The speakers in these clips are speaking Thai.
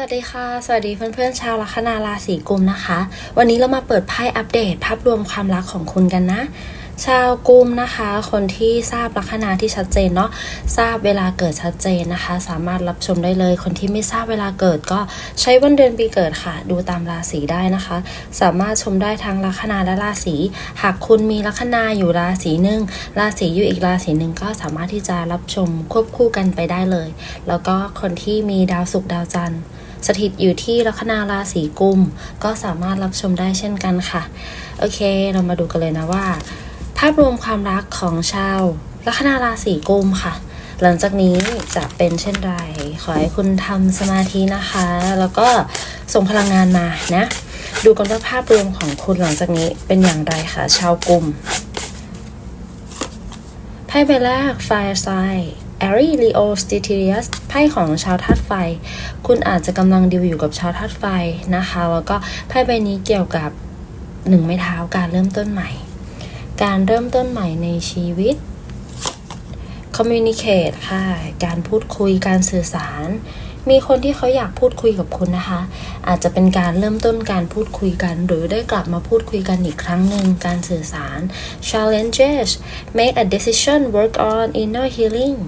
วัสดีค่ะ สวัสดีเพื่อนๆชาวลัคนาราศีกุมนะคะ วันนี้เรามาเปิดไพ่อัปเดตภาพรวมความรักของคุณกันนะ ชาวกุมนะคะ คนที่ทราบลัคนาที่ชัดเจนเนาะทราบเวลาเกิดชัดเจนนะคะ สามารถรับชมได้เลย คนที่ไม่ทราบเวลาเกิดก็ใช้วันเดือนปีเกิดค่ะ ดูตามราศีได้นะคะ สามารถชมได้ทั้งลัคนาและราศีหากคุณมีลัคนาอยู่ราศีหนึ่งราศีอยู่อีกราศีหนึ่งก็สามารถที่จะรับชมควบคู่กันไปได้เลย แล้วก็คนที่มีดาวศุกร์ดาวจันทร์ สถิตอยู่ที่ลัคนาราศีกุม ก็สามารถรับชมได้เช่นกันค่ะ โอเค เรามาดูกันเลยนะว่า ภาพรวมความรักของชาวลัคนาราศีกุมค่ะ หลังจากนี้จะเป็นเช่นไร ขอให้คุณทำสมาธินะคะ แล้วก็ส่งพลังงานมานะ ดูกันว่าภาพรวมของคุณหลังจากนี้เป็นอย่างไรค่ะชาวกุมไพ่ใบแรก Fireside แอรีลีโอสติเทียสไพ่ของชาวธาตุไฟ คุณอาจจะกำลังดิวอยู่กับชาวธาตุไฟนะคะ แล้วก็ไพ่ใบนี้เกี่ยวกับหนึ่งไม้เท้าการเริ่มต้นใหม่ การเริ่มต้นใหม่ในชีวิต communicate ค่ะ การพูดคุยการสื่อสาร มีคนที่เขาอยากพูดคุยกับคุณนะคะ อาจจะเป็นการเริ่มต้นการพูดคุยกัน หรือได้กลับมาพูดคุยกันอีกครั้งหนึ่งการสื่อสาร challenges make a decision work on inner healing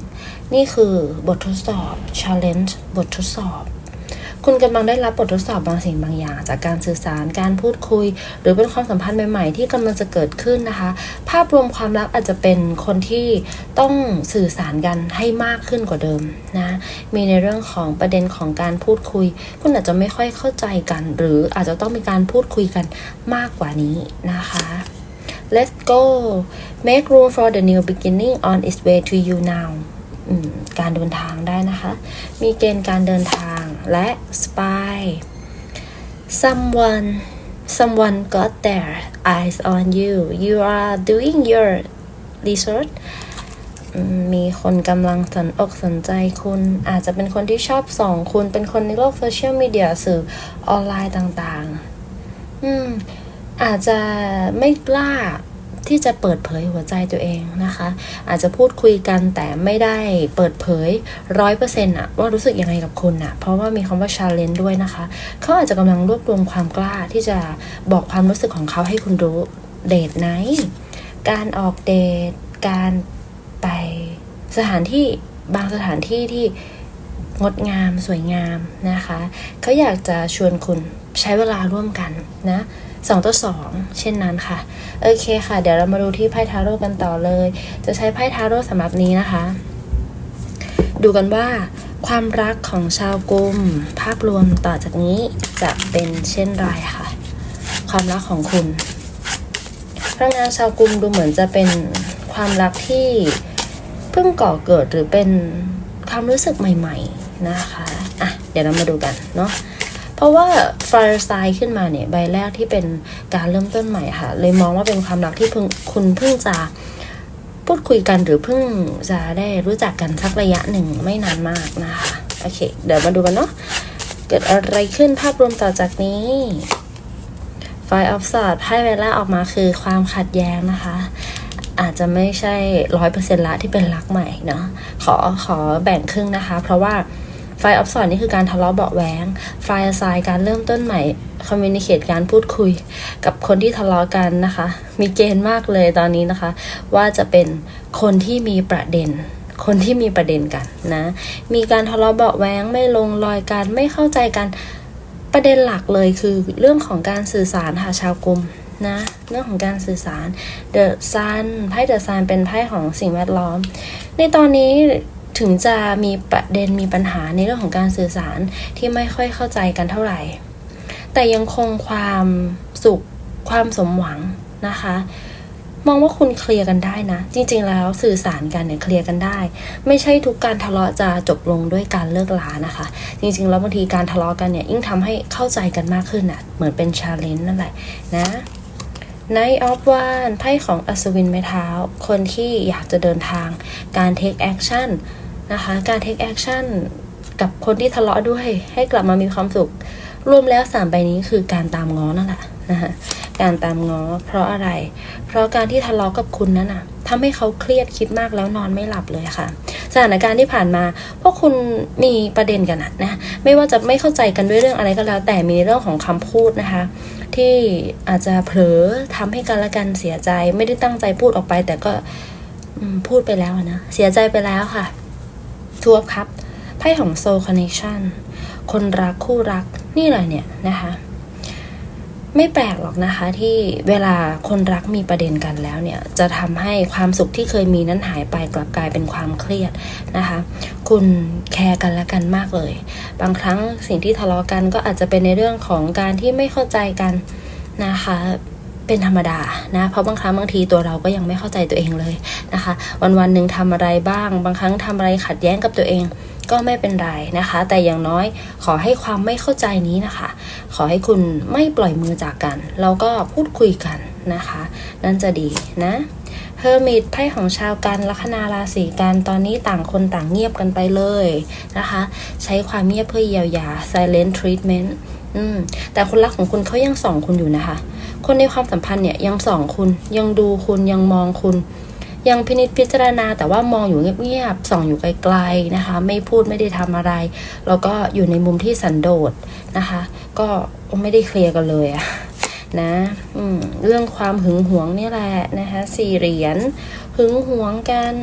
นี่คือบททดสอบ challenge บททดสอบ คุณกำลังได้รับบททดสอบบางสิ่งบางอย่าง จากการสื่อสาร การพูดคุย หรือเป็นความสัมพันธ์ใหม่ ๆ ที่กำลังจะเกิดขึ้นนะคะ ภาพรวมความรักอาจจะเป็นคนที่ต้องสื่อสารกันให้มากขึ้นกว่าเดิมนะ มีในเรื่องของประเด็นของการพูดคุย คุณอาจจะไม่ค่อยเข้าใจกัน หรืออาจจะต้องมีการพูดคุยกันมากกว่านี้นะคะ Let's go make room for the new beginning on its way to you now การเดินทางได้นะคะ มีเกณฑ์การเดินทางและ spy someone someone got their eyes on you you are doing your research มมีคนกำลังสนอกสนใจคุณ อาจจะเป็นคนที่ชอบส่องคุณ เป็นคนในโลกโซเชียลมีเดียสื่อออนไลน์ต่างๆ อืม อาจจะไม่กล้า ที่จะเปิดเผยหัวใจตัวเองนะคะ อาจจะพูดคุยกันแต่ไม่ได้เปิดเผยร้อยเปอร์เซ็นต์อะว่ารู้สึกยังไงกับคุณอะเพราะว่ามีคำว่า challenge ด้วยนะคะ เขาอาจจะกำลังรวบรวมความกล้าที่จะบอกความรู้สึกของเขาให้คุณรู้เดทไนท์การออกเดทการไปสถานที่บางสถานที่ที่งดงามสวยงามนะคะ เขาอยากจะชวนคุณใช้เวลาร่วมกันนะ สองต่อสองเช่นนั้นค่ะ โอเคค่ะ เดี๋ยวเรามาดูที่ไพ่ทาโร่กันต่อเลย จะใช้ไพ่ทาโร่สำหรับนี้นะคะ ดูกันว่า ความรักของชาวกุม ภาพรวมต่อจากนี้จะเป็นเช่นไรค่ะ ความรักของคุณพลังงานชาวกุมดูเหมือนจะเป็นความรักที่เพิ่งก่อเกิดหรือเป็นความรู้สึกใหม่ ๆนะคะ อะ เดี๋ยวเรามาดูกันเนาะ ราะว่า Fireside ขึ้นมาเนี่ย ใบแรกที่เป็นการเริ่มต้นใหม่ค่ะ เลยมองว่าเป็นความรักที่เพิ่งคุณเพิ่งจะพูดคุยกันหรือเพิ่งจะได้รู้จักกันสักระยะหนึ่งไม่นานมากนะคะโอเค เดี๋ยวมาดูกันเนาะเกิดอะไรขึ้นภาพรวมต่อจากนี้ไฟออฟสอดไพ่ใบแรกออกมาคือความขัดแย้งนะคะอาจจะไม่ใช่ร้อยเปอร์เซ็นต์ละที่เป็นรักใหม่เนาะขอขอแบ่งครึ่งนะคะ เพราะว่า ไฟออฟสอนนี่คือการทะเลาะเบาะแว้งไฟไซการเริ่มต้นใหม่คอมมิวนิเคตการพูดคุยกับคนที่ทะเลาะกันนะคะ มีเกณฑ์มากเลยตอนนี้นะคะ ว่าจะเป็นคนที่มีประเด็น คนที่มีประเด็นกันนะ มีการทะเลาะเบาะแว้งไม่ลงรอยกันไม่เข้าใจกันประเด็นหลักเลยคือเรื่องของการสื่อสารค่ะชาวกลุ่มนะเรื่องของการสื่อสาร The Sun ไพ่ The Sun เป็นไพ่ของสิ่งแวดล้อม ในตอนนี้ ถึงจะมีประเด็นมีปัญหาในเรื่องของการสื่อสารที่ไม่ค่อยเข้าใจกันเท่าไหร่ แต่ยังคงความสุขความสมหวังนะคะ มองว่าคุณเคลียร์กันได้นะ จริง ๆ แล้วสื่อสารกันเนี่ยเคลียร์กันได้ ไม่ใช่ทุกการทะเลาะจะจบลงด้วยการเลิกลานะคะ จริง ๆ แล้วบางทีการทะเลาะกันเนี่ยยิ่งทำให้เข้าใจกันมากขึ้นอะ เหมือนเป็นชาเลนจ์นั่นแหละนะ Night of One ไพ่ของอัศวินไม้เท้า คนที่อยากจะเดินทาง การ take action นะคะ การ take action กับคนที่ทะเลาะด้วยให้กลับมามีความสุข รวมแล้วสามใบนี้คือการตามง้อนั่นแหละนะคะการตามง้อเพราะอะไร เพราะการที่ทะเลาะกับคุณนั้นน่ะทำให้เขาเครียดคิดมากแล้วนอนไม่หลับเลยค่ะ สถานการณ์ที่ผ่านมาพวกคุณมีประเด็นกันะนะ ไม่ว่าจะไม่เข้าใจกันด้วยเรื่องอะไรก็แล้ว แต่มีเรื่องของคำพูดนะคะ ที่อาจจะเผลอทำให้กันและกันเสียใจ ไม่ได้ตั้งใจพูดออกไป แต่ก็พูดไปแล้วนะ เสียใจไปแล้วค่ะ ทวบครับไพ่ของ Soul Connection คนรักคู่รักนี่แหละเนี่ยนะคะ ไม่แปลกหรอกนะคะ ที่เวลาคนรักมีประเด็นกันแล้วเนี่ย จะทำให้ความสุขที่เคยมีนั้นหายไปกลับกลายเป็นความเครียดนะคะ คุณแคร์กันและกันมากเลย บางครั้งสิ่งที่ทะเลาะกันก็อาจจะเป็นในเรื่องของการที่ไม่เข้าใจกันนะคะ เป็นธรรมดานะเพราะบางครั้งบางทีตัวเราก็ยังไม่เข้าใจตัวเองเลยนะคะ วันวันหนึ่งทำอะไรบ้าง บางครั้งทำอะไรขัดแย้งกับตัวเองก็ไม่เป็นไรนะคะ แต่อย่างน้อยขอให้ความไม่เข้าใจนี้นะคะ ขอให้คุณไม่ปล่อยมือจากกัน แล้วก็พูดคุยกันนะคะ นั่นจะดีนะเฮอร์มิตไพ่ของชาวกันลัคนาราศีกันตอนนี้ต่างคนต่างเงียบกันไปเลยนะคะ ใช้ความเงียบเพื่อเยียวยา silent treatment อืมแต่คนรักของคุณเขายังส่องคุณอยู่นะคะ คนในความสัมพันธ์เนี่ยยังส่องคุณยังดูคุณยังมองคุณ ยังพินิจพิจารณาแต่ว่ามองอยู่เงียบๆส่องอยู่ไกลๆนะคะ ไม่พูดไม่ได้ทำอะไร แล้วก็อยู่ในมุมที่สันโดษนะคะ ก็ไม่ได้เคลียร์กันเลยอะนะเรื่องความหึงหวงนี่แหละนะคะสี่เหรียญหึงหวงกัน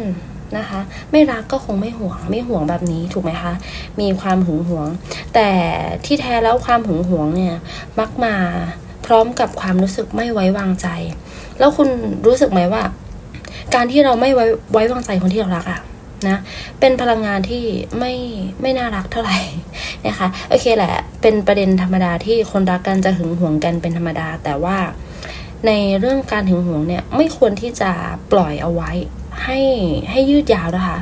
นะคะ ไม่รักก็คงไม่หวง ไม่หวงแบบนี้ถูกไหมคะ มีความหึงหวง แต่ที่แท้แล้วความหึงหวงเนี่ยมักมา ร้อมกับความรู้สึกไม่ไว้วางใจ แล้วคุณรู้สึกไหมว่า การที่เราไม่ไว้ไว้วางใจคนที่เรารักอะนะ เป็นพลังงานที่ไม่ไม่น่ารักเท่าไหร่นะคะ โอเคแหละ เป็นประเด็นธรรมดาที่คนรักกันจะหึงหวงกันเป็นธรรมดา แต่ว่าในเรื่องการหึงหวงเนี่ยไม่ควรที่จะปล่อยเอาไว้ให้ให้ยืดยาวนะคะ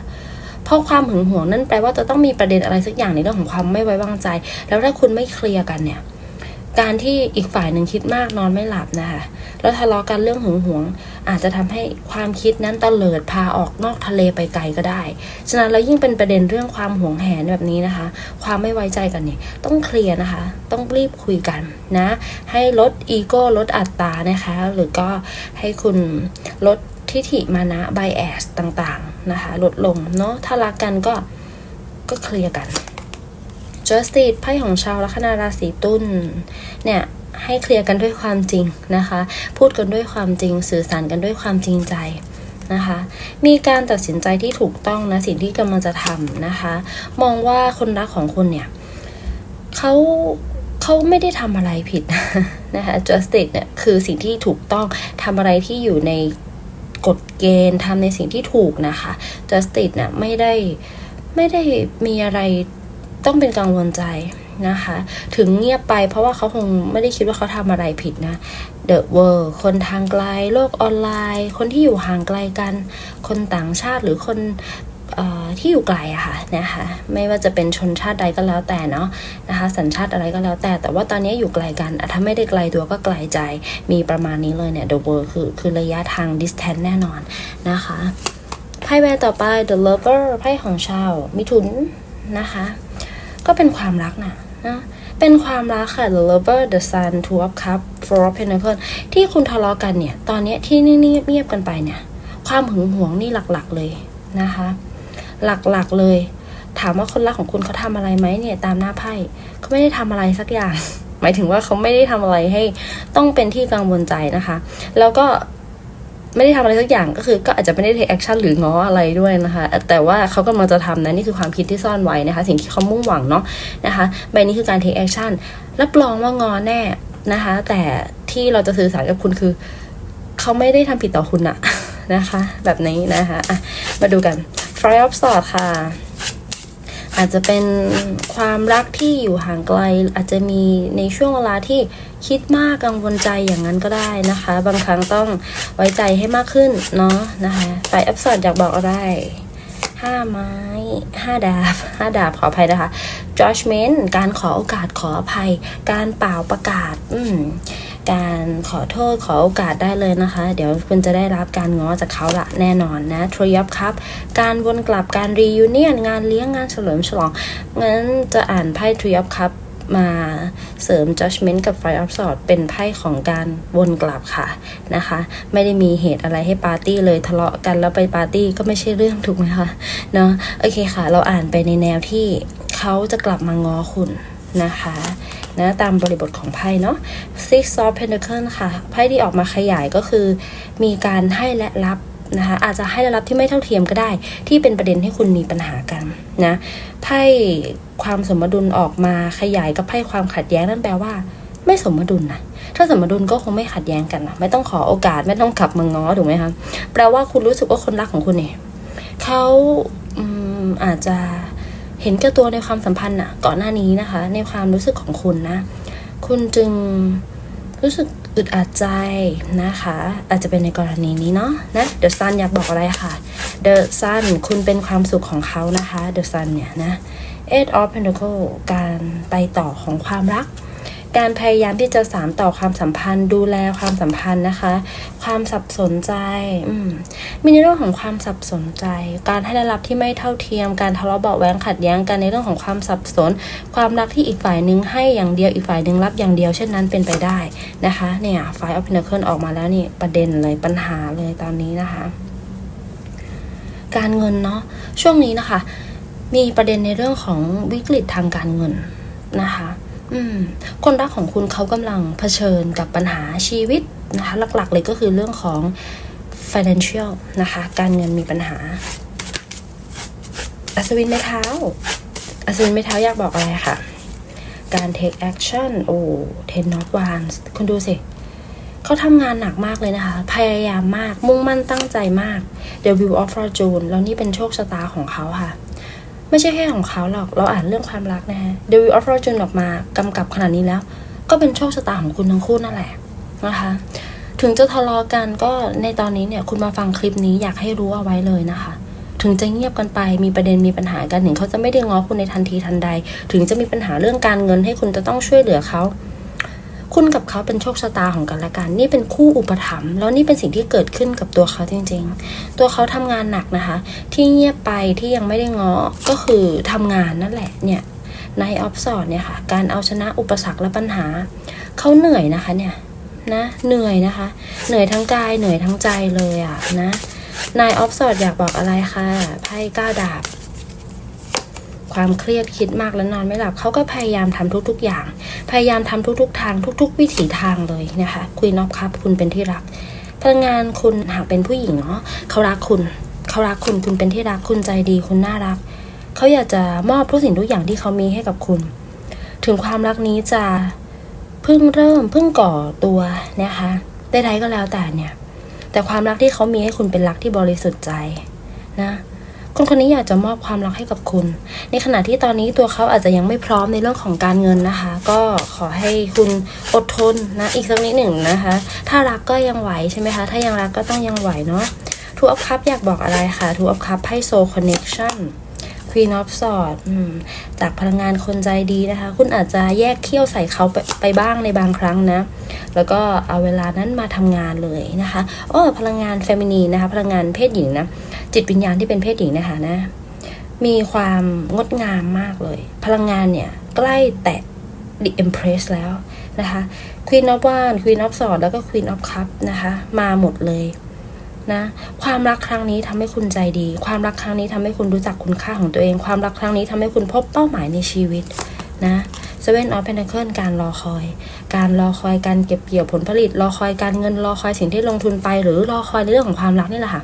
เพราะความหึงหวงนั่นแปลว่าจะต้องมีประเด็นอะไรสักอย่างในเรื่องของความไม่ไว้วางใจ แล้วถ้าคุณไม่เคลียร์กันเนี่ย การที่อีกฝ่ายหนึ่งคิดมากนอนไม่หลับนะคะแล้วทะเลาะกันเรื่องหึงหวง อาจจะทำให้ความคิดนั้นตะเลิดพาออกนอกทะเลไปไกลก็ได้ ฉะนั้นแล้วยิ่งเป็นประเด็นเรื่องความหวงแหนแบบนี้นะคะ ความไม่ไว้ใจกันเนี่ยต้องเคลียร์นะคะ ต้องรีบคุยกันนะ ให้ลดอีโก้ลดอัตตานะคะ หรือก็ให้คุณลดทิฐิมานะไบแอสต่างๆนะคะ ลดลงเนาะถ้ารักกันก็ก็เคลียร์กัน Justice ไพ่ของชาวลัคนาราศีตุลเนี่ยให้เคลียร์กันด้วยความจริงนะคะ พูดกันด้วยความจริง สื่อสารกันด้วยความจริงใจนะคะ มีการตัดสินใจที่ถูกต้องนะสิ่งที่กำลังจะทำนะคะ มองว่าคนรักของคุณเนี่ยเขาเขาไม่ได้ทำอะไรผิดนะคะ justice เนี่ยคือสิ่งที่ถูกต้องทำอะไรที่อยู่ในกฎเกณฑ์ทำในสิ่งที่ถูกนะคะ justice เนี่ยไม่ได้ไม่ได้มีอะไร ต้องเป็นกังวลใจนะคะ ถึงเงียบไปเพราะว่าเขาคงไม่ได้คิดว่าเขาทำอะไรผิดนะ The World คนทางไกล โลกออนไลน์ คนที่อยู่ห่างไกลกัน คนต่างชาติหรือคนออที่อยู่ไกลอะค่ะนะคะไม่ว่าจะเป็นชนชาติใดก็แล้วแต่เนาะนะคะสัญชาติอะไรก็แล้วแต่ แต่ว่าตอนนี้อยู่ไกลกันถ้าไม่ได้ไกลตัวก็ไกลใจมีประมาณนี้เลยเนี่ย The World คือคือระยะทาง distance แน่นอนนะคะไพ่ใบต่อไป The Lover ไพ่ของชาวมิถุนนะคะ ก็เป็นความรักนะนะเป็นความรักค่ะ The Lover The Sun Two of Cup Four of Pentacles ที่คุณทะเลาะกันเนี่ย ตอนนี้ที่นี่เงียบกันไปเนี่ย ความหึงหวงนี่หลักๆเลยนะคะ หลักๆเลย ถามว่าคนรักของคุณเขาทำอะไรไหมเนี่ย ตามหน้าไพ่เขาไม่ได้ทำอะไรสักอย่าง หมายถึงว่าเขาไม่ได้ทำอะไรให้ต้องเป็นที่กังวลใจนะคะ แล้วก็ ไม่ได้ทำอะไรสักอย่างก็คือก็อาจจะไม่ได้ take action หรือง้ออะไรด้วยนะคะ แต่ว่าเขากำลังจะทำนะนี่คือความคิดที่ซ่อนไว้นะคะ สิ่งที่เขามุ่งหวังเนาะนะคะ ใบนี้คือการ take action รับรองว่างอแน่นะคะ แต่ที่เราจะสื่อสารกับคุณคือ เขาไม่ได้ทำผิดต่อคุณอะนะคะ แบบนี้นะคะะมาดูกัน f r y of sort ค่ะ อาจจะเป็นความรักที่อยู่ห่างไกล อาจจะมีในช่วงเวลาที่คิดมากกังวลใจอย่างนั้นก็ได้นะคะ บางครั้งต้องไว้ใจให้มากขึ้นเนาะนะคะฝ่ายอัพสอดอยากบอกอะไรห้าไม้ห้าดาบห้าดาบขออภัยนะคะ judgment การขอโอกาสขออภัย การเปล่าประกาศ อืม การขอโทษขอโอกาสได้เลยนะคะ เดี๋ยวคุณจะได้รับการง้อจากเขาละแน่นอนนะทรยับครับ การวนกลับการรียูเนียนงานเลี้ยงงานเฉลิมฉลอง งั้นจะอ่านไพ่ทริอัพครับมาเสริม judgment กับ five of sword เป็นไพ่ของการวนกลับค่ะนะคะ ไม่ได้มีเหตุอะไรให้ปาร์ตี้เลยทะเลาะกันแล้วไปปาร์ตี้ก็ไม่ใช่เรื่องถูกไหมคะเนาะโอเคค่ะ เราอ่านไปในแนวที่เขาจะกลับมาง้อคุณนะคะ นะตามบริบทของไพ่เนาะ six of pentacles ค่ะ ไพ่ที่ออกมาขยายก็คือ มีการให้และรับนะคะอาจจะให้และรับที่ไม่เท่าเทียมก็ได้ ที่เป็นประเด็นให้คุณมีปัญหากันนะไพ่ความสมดุลออกมาขยายกับไพ่ความขัดแย้งนั่นแปลว่า ไม่สมดุลนะถ้าสมดุลก็คงไม่ขัดแย้งกันนะไม่ต้องขอโอกาสไม่ต้องกลับมางง้อถูกไหมคะแปลว่าคุณรู้สึกว่าคนรักของคุณเนี่ยเขาออาจจะ เห็นแก่ตัวในความสัมพันธ์อะก่อนหน้านี้นะคะ ในความรู้สึกของคุณนะ คุณจึงรู้สึกอึดอัดใจนะคะ อาจจะเป็นในกรณีนี้เนาะนะเดอะซันอยากบอกอะไรค่ะเดอะซันคุณเป็นความสุขของเขานะคะเดอะซันเนี่ยนะ Eight of Pentacle การไปต่อของความรัก การพยายามที่จะสานต่อความสัมพันธ์ ดูแลความสัมพันธ์นะคะ ความสับสนใจมีในเรื่องของความสับสนใจ การให้ได้รับที่ไม่เท่าเทียม การทะเลาะเบาะแว้งขัดแย้งกันในเรื่องของความสับสน ความรักที่อีกฝ่ายหนึ่งให้อย่างเดียวอีกฝ่ายหนึ่งรับอย่างเดียวเช่นนั้นเป็นไปได้นะคะเนี่ยไฟออฟพินาเคิลออกมาแล้วนี่ประเด็นเลยปัญหาเลยตอนนี้นะคะ การเงินเนาะช่วงนี้นะคะ มีประเด็นในเรื่องของวิกฤตทางการเงินนะคะ คนรักของคุณเขากำลังเผชิญกับปัญหาชีวิตนะคะ หลักๆเลยก็คือเรื่องของ financial นะคะ การเงินมีปัญหา อัศวินไม้เท้า อัศวินไม้เท้าอยากบอกอะไรค่ะการ take action โอ้ ten not wands คุณดูสิเขาทำงานหนักมากเลยนะคะ พยายามมาก มุ่งมั่นตั้งใจมาก The Wheel of Fortune แล้วนี่เป็นโชคชะตาของเขาค่ะ ไม่ใช่แค่ของเขาหรอก เราอ่านเรื่องความรักนะฮะ The Wheel of Fortune ออกมากำกับขนาดนี้แล้ว ก็เป็นโชคชะตาของคุณทั้งคู่นั่นแหละนะคะ ถึงจะทะเลาะกันก็ในตอนนี้เนี่ยคุณมาฟังคลิปนี้อยากให้รู้เอาไว้เลยนะคะ ถึงจะเงียบกันไปมีประเด็นมีปัญหากันถึงเขาจะไม่ได้ง้อคุณในทันทีทันใด ถึงจะมีปัญหาเรื่องการเงินให้คุณจะต้องช่วยเหลือเขา คุณกับเขาเป็นโชคชะตาของกันและกัน นี่เป็นคู่อุปถัมภ์แล้วนี่เป็นสิ่งที่เกิดขึ้นกับตัวเขาจริง ๆ ตัวเขาทำงานหนักนะคะ ที่เงียบไปที่ยังไม่ได้ง้อก็คือทำงานนั่นแหละเนี่ยในออฟสอดเนี่ยค่ะ การเอาชนะอุปสรรคและปัญหา เขาเหนื่อยนะคะเนี่ยนะเหนื่อยนะคะ เหนื่อยทั้งกายเหนื่อยทั้งใจเลยอะนะนายออฟสอดอยากบอกอะไรคะไพ่ก้าดาบ ความเครียดคิดมากและนอนไม่หลับเขาก็พยายามทำทุก ๆ อย่าง พยายามทำทุก ๆ ทาง ทุก ๆ วิถีทางเลยนะคะคุยนอบครับ คุณเป็นที่รักพลังงานคุณหากเป็นผู้หญิงเนาะเขารักคุณเขารักคุณคุณเป็นที่รักคุณใจดีคุณน่ารักเขาอยากจะมอบทุกสิ่งทุกอย่างที่เขามีให้กับคุณ ถึงความรักนี้จะเพิ่งเริ่มเพิ่งก่อตัวนะคะใดๆก็แล้วแต่เนี่ย แต่ความรักที่เขามีให้คุณเป็นรักที่บริสุทธิ์ใจนะ คนคนนี้อยากจะมอบความรักให้กับคุณ ในขณะที่ตอนนี้ตัวเขาอาจจะยังไม่พร้อมในเรื่องของการเงินนะคะ ก็ขอให้คุณอดทนนะอีกสักนิดหนึ่งนะคะ ถ้ารักก็ยังไหวใช่ไหมคะ ถ้ายังรักก็ต้องยังไหวเนาะทูอัพคัพอยากบอกอะไรคะทูอัพคัพให้โซคอนเน็กชั่น Queen of Swords อืมจากพลังงานคนใจดีนะคะ คุณอาจจะแยกเขี้ยวใส่เขาไปไปบ้างในบางครั้งนะ แล้วก็เอาเวลานั้นมาทำงานเลยนะคะอ้อพลังงานเฟมินีนะคะ พลังงานเพศหญิงนะ จิตวิญญาณที่เป็นเพศหญิงนะคะนะ มีความงดงามมากเลย พลังงานเนี่ย ใกล้แตะ The Empress แล้วนะคะ Queen of Wands Queen of Swords แล้วก็ Queen of Cups นะคะ มาหมดเลยนะความรักครั้งนี้ทำให้คุณใจดี ความรักครั้งนี้ทำให้คุณรู้จักคุณค่าของตัวเอง ความรักครั้งนี้ทำให้คุณพบเป้าหมายในชีวิตนะ Seven of Pentacles การรอคอย การรอคอยการเก็บเกี่ยวผลผลิต รอคอยการเงินรอคอยสิ่งที่ลงทุนไป หรือรอคอยในเรื่องของความรักนี่แหละค่ะ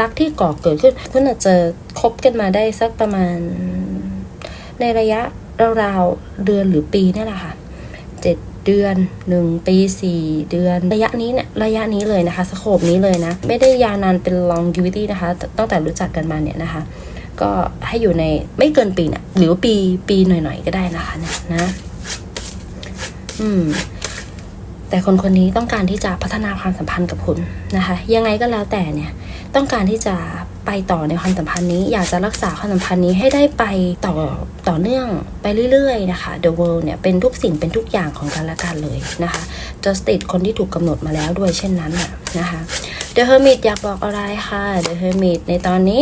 รักที่ก่อเกิดขึ้นคุณอาจจะคบกันมาได้สักประมาณ ในระยะราวๆเดือนหรือปีนี่แหละค่ะเจ็ดเดือนหนึ่งปีสี่เดือน ระยะนี้เนี่ยระยะนี้เลยนะคะสโคปนี้เลยนะ ไม่ได้ยาวนานเป็น longevity นะคะ ตั้งแต่รู้จักกันมาเนี่ยนะคะ ก็ให้อยู่ในไม่เกินปีเนี่ยหรือปีปีหน่อยๆก็ได้นะคะเนี่ยนะ อืม แต่คนคนนี้ต้องการที่จะพัฒนาความสัมพันธ์กับคุณนะคะ ยังไงก็แล้วแต่เนี่ย ต้องการที่จะไปต่อในความสัมพันธ์นี้ อยากจะรักษาความสัมพันธ์นี้ให้ได้ไปต่อต่อเนื่องไปเรื่อยๆนะคะ The World เนี่ยเป็นทุกสิ่งเป็นทุกอย่างของกันและกันเลยนะคะ Justice คนที่ถูกกำหนดมาแล้วด้วยเช่นนั้นน่ะนะคะ The Hermit อยากบอกอะไรค่ะ The Hermit ในตอนนี้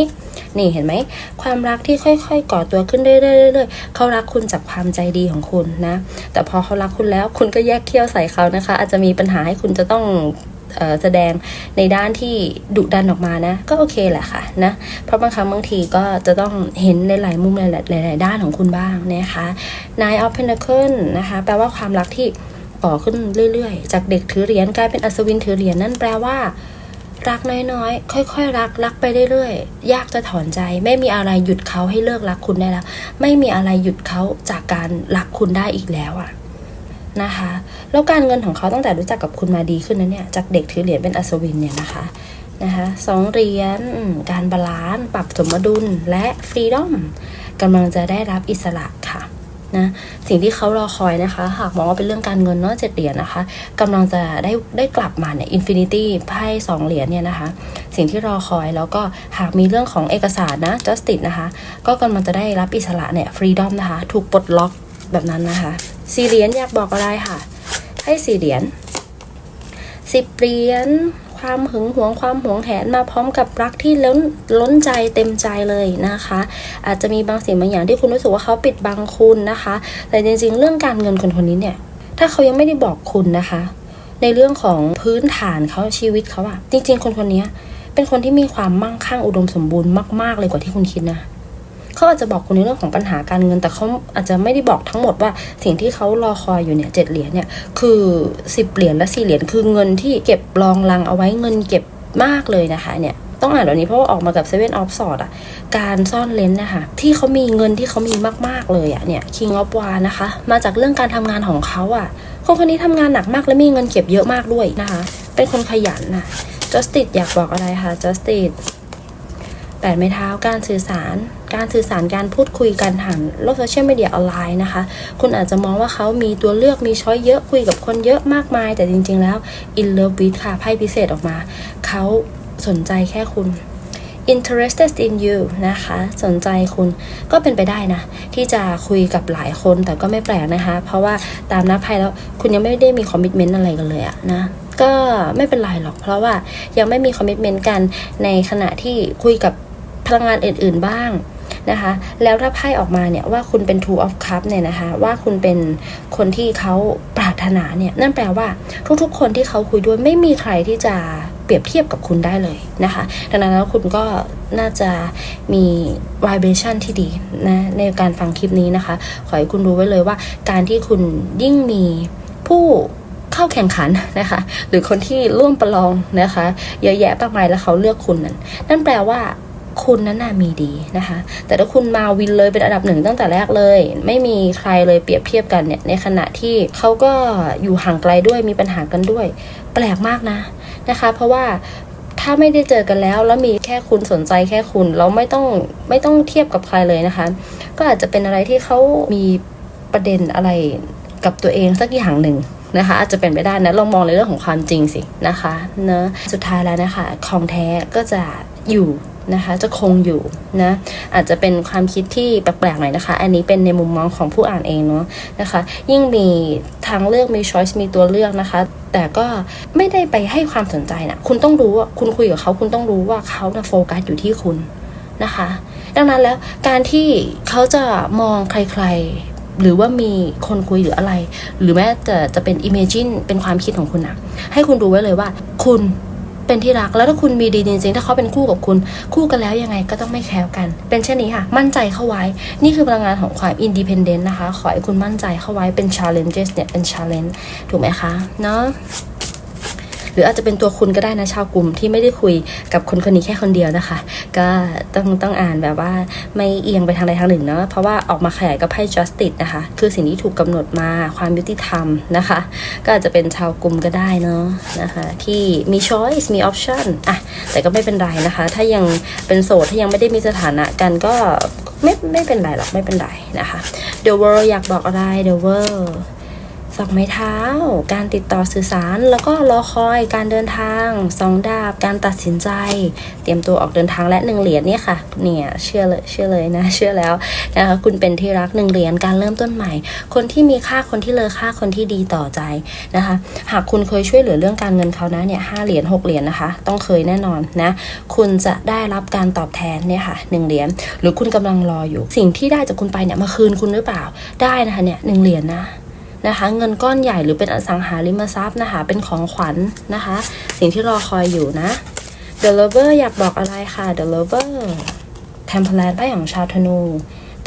นี่เห็นไหมความรักที่ค่อย ๆ ก่อตัวขึ้นเรื่อยๆเรื่อยๆเขารักคุณจากความใจดีของคุณนะ แต่พอเขารักคุณแล้วคุณก็แยกเขี้ยวใส่เขานะคะ อาจจะมีปัญหาให้คุณจะต้อง แสดงในด้านที่ดุดันออกมานะ ก็โอเคแหละค่ะนะ เพราะบางครั้งบางทีก็จะต้องเห็นในหลายมุมหลายๆหลายด้านของคุณบ้างนะคะ Nine of Pentacles นะคะแปลว่าความรักที่ก่อขึ้นเรื่อยๆ จากเด็กถือเหรียญกลายเป็นอัศวินถือเหรียญนั่นแปลว่ารักน้อยๆ ค่อยๆ รัก รักไปเรื่อยๆ ยากจะถอนใจ ไม่มีอะไรหยุดเขาให้เลิกรักคุณได้แล้ว ไม่มีอะไรหยุดเขาจากการรักคุณได้อีกแล้วอะ นะคะ แล้วการเงินของเขาตั้งแต่รู้จักกับคุณมาดีขึ้นนะเนี่ยจากเด็กถือเหรียญเป็นอัศวินเนี่ยนะคะนะคะสองเหรียญการบาลานซ์ปรับสมดุลและฟรีดอมกำลังจะได้รับอิสระค่ะนะสิ่งที่เขารอคอยนะคะ หากมองว่าเป็นเรื่องการเงินเนาะเจ็ดเหรียญนะคะกำลังจะได้ได้กลับมาเนี่ยอินฟินิตี้ไพ่สองเหรียญเนี่ยนะคะ สิ่งที่รอคอยแล้วก็หากมีเรื่องของเอกสารนะ justice นะคะ ก็กำลังจะได้รับอิสระเนี่ย freedom นะคะ ถูกปลดล็อก แบบนั้นนะคะ สี่เหรียญอยากบอกอะไรค่ะ ให้สี่เหรียญสิบเหรียญความหึงหวงความหวงแหนมาพร้อมกับรักที่ล้นล้นใจเต็มใจเลยนะคะ อาจจะมีบางสิ่งบางอย่างที่คุณรู้สึกว่าเขาปิดบังคุณนะคะ แต่จริงๆ เรื่องการเงินคนคนนี้เนี่ย ถ้าเขายังไม่ได้บอกคุณนะคะ ในเรื่องของพื้นฐานเขาชีวิตเขาอะจริง ๆ คนคนนี้เป็นคนที่มีความมั่งคั่งอุดมสมบูรณ์มาก ๆ เลยกว่าที่คุณคิดนะ เขาอาจจะบอกคุณในเรื่องของปัญหาการเงิน แต่เขาอาจจะไม่ได้บอกทั้งหมดว่าสิ่งที่เขารอคอยอยู่เนี่ยเจ็ดเหรียญเนี่ยคือสิบเหรียญและสี่เหรียญคือเงินที่เก็บรองรังเอาไว้เงินเก็บมากเลยนะคะเนี่ยต้องอ่านแบบนี้เพราะว่าออกมากับ Seven of Swords อะ การซ่อนเลนนะคะ ที่เขามีเงินที่เขามีมากๆเลยอะเนี่ย King of w a n นะคะ มาจากเรื่องการทำงานของเขาอะ คนคนนี้ทำงานหนักมากและมีเงินเก็บเยอะมากด้วยนะคะ เป็นคนขยันนะ Justice อยากบอกอะไรคะ Justice แปดไม้เท้าการสื่อสาร การสื่อสารการพูดคุยกันผ่านโลกโซเชียลมีเดียออนไลน์นะคะ คุณอาจจะมองว่าเขามีตัวเลือกมีช้อยเยอะคุยกับคนเยอะมากมาย แต่จริง ๆ แล้ว in love with ค่ะไพ่พิเศษออกมา เขาสนใจแค่คุณ interested in you นะคะ สนใจคุณก็เป็นไปได้นะ ที่จะคุยกับหลายคนแต่ก็ไม่แปลกนะคะ เพราะว่าตามนับไพ่แล้วคุณยังไม่ได้มีคอมมิชเมนต์อะไรกันเลยอะนะก็ไม่เป็นไรหรอก เพราะว่ายังไม่มีคอมมิชเมนต์กันในขณะที่คุยกับ พลังงานอื่น ๆบ้างนะคะ แล้วถ้าไพ่ออกมาเนี่ยว่าคุณเป็น two of cup เนี่ยนะคะ ว่าคุณเป็นคนที่เขาปรารถนาเนี่ย นั่นแปลว่าทุกๆ คนที่เขาคุยด้วยไม่มีใครที่จะเปรียบเทียบกับคุณได้เลยนะคะ ดังนั้นแล้วคุณก็น่าจะมี vibration ที่ดีนะในการฟังคลิปนี้นะคะ ขอให้คุณรู้ไว้เลยว่า การที่คุณยิ่งมีผู้เข้าแข่งขันนะคะ หรือคนที่ร่วมประลองนะคะ เยอะแยะมากมายแล้วเขาเลือกคุณนั่นนั่นแปลว่า คุณนั้นน่ะมีดีนะคะ แต่ถ้าคุณมาวินเลยเป็นอันดับหนึ่งตั้งแต่แรกเลย ไม่มีใครเลยเปรียบเทียบกันเนี่ยในขณะที่เขาก็อยู่ห่างไกลด้วยมีปัญหากันด้วย แปลกมากนะนะคะ เพราะว่าถ้าไม่ได้เจอกันแล้วแล้วมีแค่คุณสนใจแค่คุณแล้วไม่ต้องไม่ต้องเทียบกับใครเลยนะคะ ก็อาจจะเป็นอะไรที่เขามีประเด็นอะไรกับตัวเองสักอย่างหนึ่งนะคะอาจจะเป็นไปได้นะลองมองในเรื่องของความจริงสินะคะเนอะสุดท้ายแล้วนะคะของแท้ก็จะอยู่ นะคะ จะคงอยู่นะอาจจะเป็นความคิดที่แปลกๆหน่อยนะคะ อันนี้เป็นในมุมมองของผู้อ่านเองเนาะนะคะ ยิ่งมีทางเลือกมี choice มีตัวเลือกนะคะ แต่ก็ไม่ได้ไปให้ความสนใจนะคุณต้องรู้ว่าคุณคุยกับเขาคุณต้องรู้ว่าเขานะโฟกัสอยู่ที่คุณนะคะ ดังนั้นแล้วการที่เขาจะมองใครๆ หรือว่ามีคนคุยหรืออะไร หรือแม้แต่จะเป็น imagine เป็นความคิดของคุณนะให้คุณรู้ไว้เลยว่า คุณ เป็นที่รักแล้วถ้าคุณมีดีจริงๆ ถ้าเขาเป็นคู่กับคุณ คู่กันแล้วยังไงก็ต้องไม่แคล้วกัน เป็นเช่นนี้ค่ะ มั่นใจเข้าไว้ นี่คือพลังงานของความอินดีเพนเดนต์นะคะ ขอให้คุณมั่นใจเข้าไว้เป็น challenges เนี่ยเป็น challenge ถูกไหมคะ เนาะ หรืออาจจะเป็นตัวคุณก็ได้นะชาวกลุ่มที่ไม่ได้คุยกับคนคนนี้แค่คนเดียวนะคะ ก็ต้องต้องอ่านแบบว่าไม่เอียงไปทางใดทางหนึ่งเนาะเพราะว่าออกมาขยายกับไพ่ justice นะคะ คือสิ่งที่ถูกกำหนดมาความยุติธรรมนะคะ ก็อาจจะเป็นชาวกลุ่มก็ได้เนาะนะคะที่มี choice มี option อะแต่ก็ไม่เป็นไรนะคะ ถ้ายังเป็นโสดถ้ายังไม่ได้มีสถานะกันก็ไม่ไม่เป็นไรหรอกไม่เป็นไรนะคะ The world อยากบอกอะไร The world สองไม้เท้า การติดต่อสื่อสาร แล้วก็รอคอยการเดินทางสองดาบ การตัดสินใจ เตรียมตัวออกเดินทางและหนึ่งเหรียญเนี่ยค่ะ เนี่ยเชื่อเลยเชื่อเลยนะ เชื่อแล้วนะคะคุณเป็นที่รักหนึ่งเหรียญการเริ่มต้นใหม่ คนที่มีค่าคนที่เลอค่าคนที่ดีต่อใจนะคะ หากคุณเคยช่วยเหลือเรื่องการเงินเขานะเนี่ยห้าเหรียญหกเหรียญนะคะ ต้องเคยแน่นอนนะคุณจะได้รับการตอบแทนเนี่ยค่ะหนึ่งเหรียญหรือคุณกำลังรออยู่ สิ่งที่ได้จากคุณไปเนี่ยมาคืนคุณหรือเปล่าได้นะคะเนี่ยหนึ่งเหรียญนะ นะคะ เงินก้อนใหญ่หรือเป็นอสังหาริมทรัพย์นะคะ เป็นของขวัญนะคะ สิ่งที่รอคอยอยู่นะ The Lover อยากบอกอะไรค่ะ The Lover แทมเพลนไพ่ของชาวธนู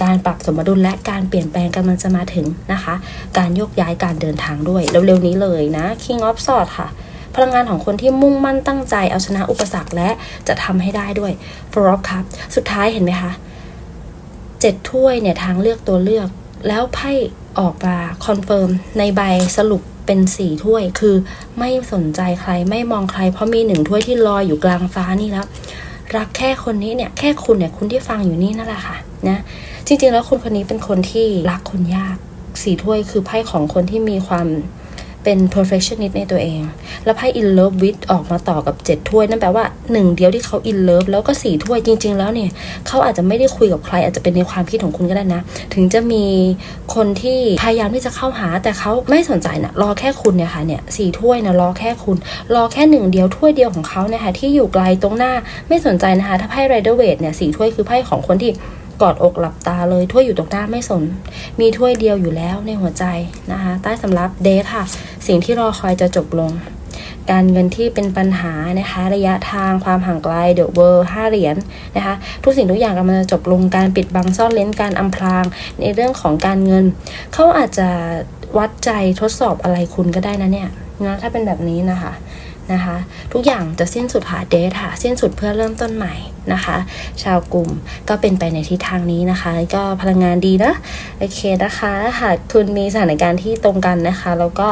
การปรับสมดุลและการเปลี่ยนแปลงกำลังจะมาถึงนะคะ การโยกย้ายการเดินทางด้วยเร็วๆนี้เลยนะ King of Swords ค่ะพลังงานของคนที่มุ่งมั่นตั้งใจเอาชนะอุปสรรคและจะทำให้ได้ด้วย f o r of ครับ สุดท้ายเห็นไหมคะเจ็ดถ้วยเนี่ยทางเลือกตัวเลือก แล้วไพ่ ออกมาคอนเฟิร์มในใบสรุปเป็นสี่ถ้วย คือไม่สนใจใครไม่มองใคร เพราะมีหนึ่งถ้วยที่ลอยอยู่กลางฟ้านี่แล้ว รักแค่คนนี้เนี่ยแค่คุณเนี่ยคุณที่ฟังอยู่นี่นั่นแหละค่ะนะจริงๆแล้วคนคนนี้เป็นคนที่รักคนยากสี่ถ้วยคือไพ่ของคนที่มีความ เป็น perfectionist ในตัวเอง แล้วไพ่ in love with ออกมาต่อกับ 7 ถ้วย นั่นแปลว่าหนึ่งเดียวที่เขา in love แล้วก็ 4 ถ้วยจริง ๆ แล้วเนี่ยเขาอาจจะไม่ได้คุยกับใคร อาจจะเป็นในความคิดของคุณก็ได้นะ ถึงจะมีคนที่พยายามที่จะเข้าหาแต่เขาไม่สนใจนะรอแค่คุณเนี่ยค่ะเนี่ยสี่ถ้วยนะรอแค่คุณ รอแค่หนึ่งเดียวถ้วยเดียวของเขาเนี่ยค่ะที่อยู่ไกลตรงหน้าไม่สนใจนะคะถ้าไพ่ rider w a i t เนี่ยสี่ถ้วยคือไพ่ของคนที่ กอดอกหลับตาเลยถ้วยอยู่ตรงหน้าไม่สน มีถ้วยเดียวอยู่แล้วในหัวใจนะคะใต้สำรับเดทค่ะ สิ่งที่รอคอยจะจบลง การเงินที่เป็นปัญหานะคะระยะทางความห่างไกลเดอะเวอร์ห้าเหรียญนะคะทุกสิ่งทุกอย่างกำลังจะจบลงการปิดบังซ่อนเลนการอำพรางในเรื่องของการเงิน เขาอาจจะวัดใจทดสอบอะไรคุณก็ได้นะเนี่ยนะถ้าเป็นแบบนี้นะคะ นะคะ ทุกอย่างจะสิ้นสุดหาเดทค่ะสิ้นสุดเพื่อเริ่มต้นใหม่นะคะ ชาวกลุ่มก็เป็นไปในทิศทางนี้นะคะ ก็พลังงานดีนะโอเคนะคะ หากคุณมีสถานการณ์ที่ตรงกันนะคะ แล้วก็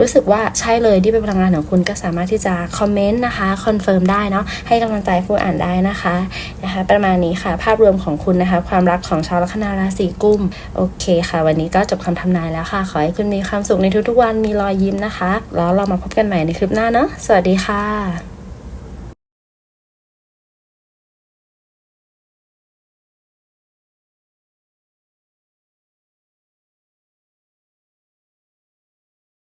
รู้สึกว่าใช่เลยที่เป็นพลังงานของคุณก็สามารถที่จะคอมเมนต์นะคะคอนเฟิร์มได้เนาะให้กำลังใจผู้อ่านได้นะคะนะคะประมาณนี้ค่ะ ภาพรวมของคุณนะคะ ความรักของชาวลัคนาราศีกุมโอเคค่ะ วันนี้ก็จบคำทำนายแล้วค่ะ ขอให้คุณมีความสุขในทุกๆวันมีรอยยิ้มนะคะ แล้วเรามาพบกันใหม่ในคลิปหน้าเนาะสวัสดีค่ะ